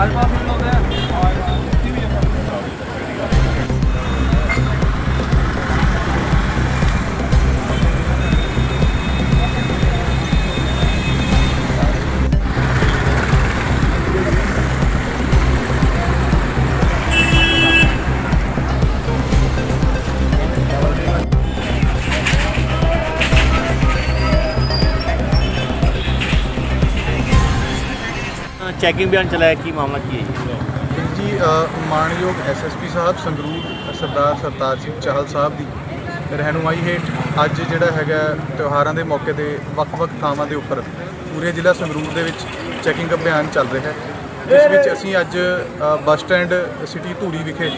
ありますので。ਚੈਕਿੰਗ ਅਭਿਆਨ ਚਲਾਇਆ ਕੀ ਮਾਮਲਾ ਕੀ ਹੈ ਜੀ? ਜੀ ਅ, ਮਾਣਯੋਗ ਐਸਐਸਪੀ ਸਾਹਿਬ ਸੰਗਰੂਰ ਸਰਦਾਰ ਸਰਤਾਜ ਸਿੰਘ ਚਾਹਲ ਸਾਹਿਬ ਦੀ ਰਹਿਨੁਮਾਈ ਹੇਠ ਅੱਜ ਜਿਹੜਾ ਹੈਗਾ ਤਿਉਹਾਰਾਂ ਦੇ ਮੌਕੇ ਤੇ ਵੱਖ-ਵੱਖ ਥਾਵਾਂ ਦੇ ਉੱਪਰ ਪੂਰੇ ਜ਼ਿਲ੍ਹਾ ਸੰਗਰੂਰ ਦੇ ਵਿੱਚ ਚੈਕਿੰਗ ਅਭਿਆਨ ਚੱਲ ਰਿਹਾ ਹੈ। ਜਿਸ ਵਿੱਚ ਅਸੀਂ ਅੱਜ ਅ, ਬੱਸ ਸਟੈਂਡ ਸਿਟੀ ਧੂਰੀ ਵਿਖੇ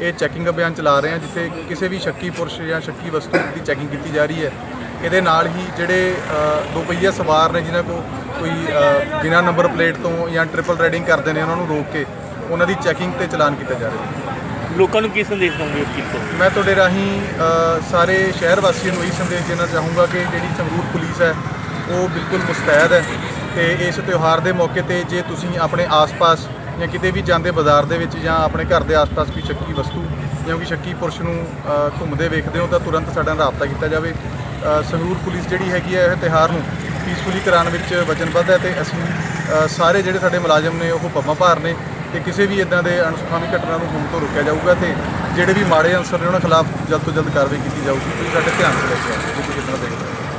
ਇਹ ਚੈਕਿੰਗ ਅਭਿਆਨ ਚਲਾ ਰਹੇ ਹਾਂ ਜਿੱਥੇ ਕਿਸੇ ਵੀ ਸ਼ੱਕੀ ਪੁਰਸ਼ ਜਾਂ ਸ਼ੱਕੀ ਵਸਤੂ ਦੀ ਚੈਕਿੰਗ ਕੀਤੀ ਜਾ ਰਹੀ ਹੈ। ਇਹਦੇ ਨਾਲ ਹੀ ਜਿਹੜੇ ਅ, ਦੋ ਪਹੀਆ ਸਵਾਰ ਨੇ ਜਿਨ੍ਹਾਂ ਕੋਲ ਕੋਈ ਬਿਨਾਂ ਨੰਬਰ ਪਲੇਟ ਤੋਂ ਜਾਂ ਟ੍ਰਿਪਲ ਰਾਈਡਿੰਗ ਕਰਦੇ ਨੇ ਉਹਨਾਂ ਨੂੰ ਰੋਕ ਕੇ ਉਹਨਾਂ ਦੀ ਚੈਕਿੰਗ ਤੇ ਚਲਾਨ ਕੀਤਾ ਜਾ ਰਿਹਾ ਹੈ ਲੋਕਾਂ ਨੂੰ ਕੀ ਸੰਦੇਸ਼ ਦਵਾਂਗੇ ਇਸ ਚੀਜ਼ ਤੋਂ? ਮੈਂ ਤੁਹਾਡੇ ਰਾਹੀਂ ਅ, ਸਾਰੇ ਸ਼ਹਿਰ ਵਾਸੀਆਂ ਨੂੰ ਇਹ ਸੰਦੇਸ਼ ਦੇਣਾ ਚਾਹੂੰਗਾ ਕਿ ਜਿਹੜੀ ਸੰਗਰੂਰ ਪੁਲਿਸ ਹੈ ਉਹ ਬਿਲਕੁਲ ਮੁਸਤੈਦ ਹੈ ਤੇ ਇਸ ਤਿਉਹਾਰ ਦੇ ਮੌਕੇ ਤੇ ਜੇ ਤੁਸੀਂ ਆਪਣੇ ਆਸ-ਪਾਸ ਜਾਂ ਕਿਤੇ ਵੀ ਜਾਂਦੇ ਬਾਜ਼ਾਰ ਦੇ ਵਿੱਚ ਜਾਂ ਆਪਣੇ ਘਰ ਦੇ ਆਸ-ਪਾਸ ਕੋਈ ਸ਼ੱਕੀ ਵਸਤੂ ਜਾਂ ਕੋਈ ਸ਼ੱਕੀ ਪੁਰਸ਼ ਨੂੰ ਅ, ਘੁੰਮਦੇ ਵੇਖਦੇ ਹੋ ਤਾਂ ਤੁਰੰਤ ਸਾਡੇ ਨਾਲ ਰਾਬਤਾ ਕੀਤਾ ਜਾਵੇ। ਅ, ਸੰਗਰੂਰ ਪੁਲਿਸ ਜਿਹੜੀ ਹੈਗੀ ਹੈ ਇਹ ਤਿਉਹਾਰ ਨੂੰ ਪੀਸਫੁਲੀ ਕਰਾਉਣ ਵਿੱਚ ਵਚਨਬੱਧ ਹੈ ਤੇ ਅਸੀਂ ਸਾਰੇ ਜਿਹੜੇ ਸਾਡੇ ਮੁਲਾਜ਼ਮ ਨੇ, ਉਹ ਪੰਮਾ ਭਾਰ ਨੇ ਤੇ ਕਿਸੇ ਵੀ ਇਦਾਂ ਦੇ ਅਣਸੁਖਾਵੀ ਘਟਨਾ ਨੂੰ ਹੋਣ ਤੋਂ ਰੋਕਿਆ ਜਾਊਗਾ ਤੇ ਜਿਹੜੇ ਵੀ ਮਾੜੇ ਅਨਸਰ ਨੇ, ਉਹਨਾਂ ਖਿਲਾਫ ਜਲਦ ਤੋਂ ਜਲਦ ਕਾਰਵਾਈ ਕੀਤੀ ਜਾਊਗੀ। ਤੁਸੀਂ ਸਾਡੇ ਧਿਆਨ 'ਚ ਲੈ ਕੇ ਆਓ ਜੇ ਕੋਈ ਕਿਦਾਂ ਦੇਖਦੇ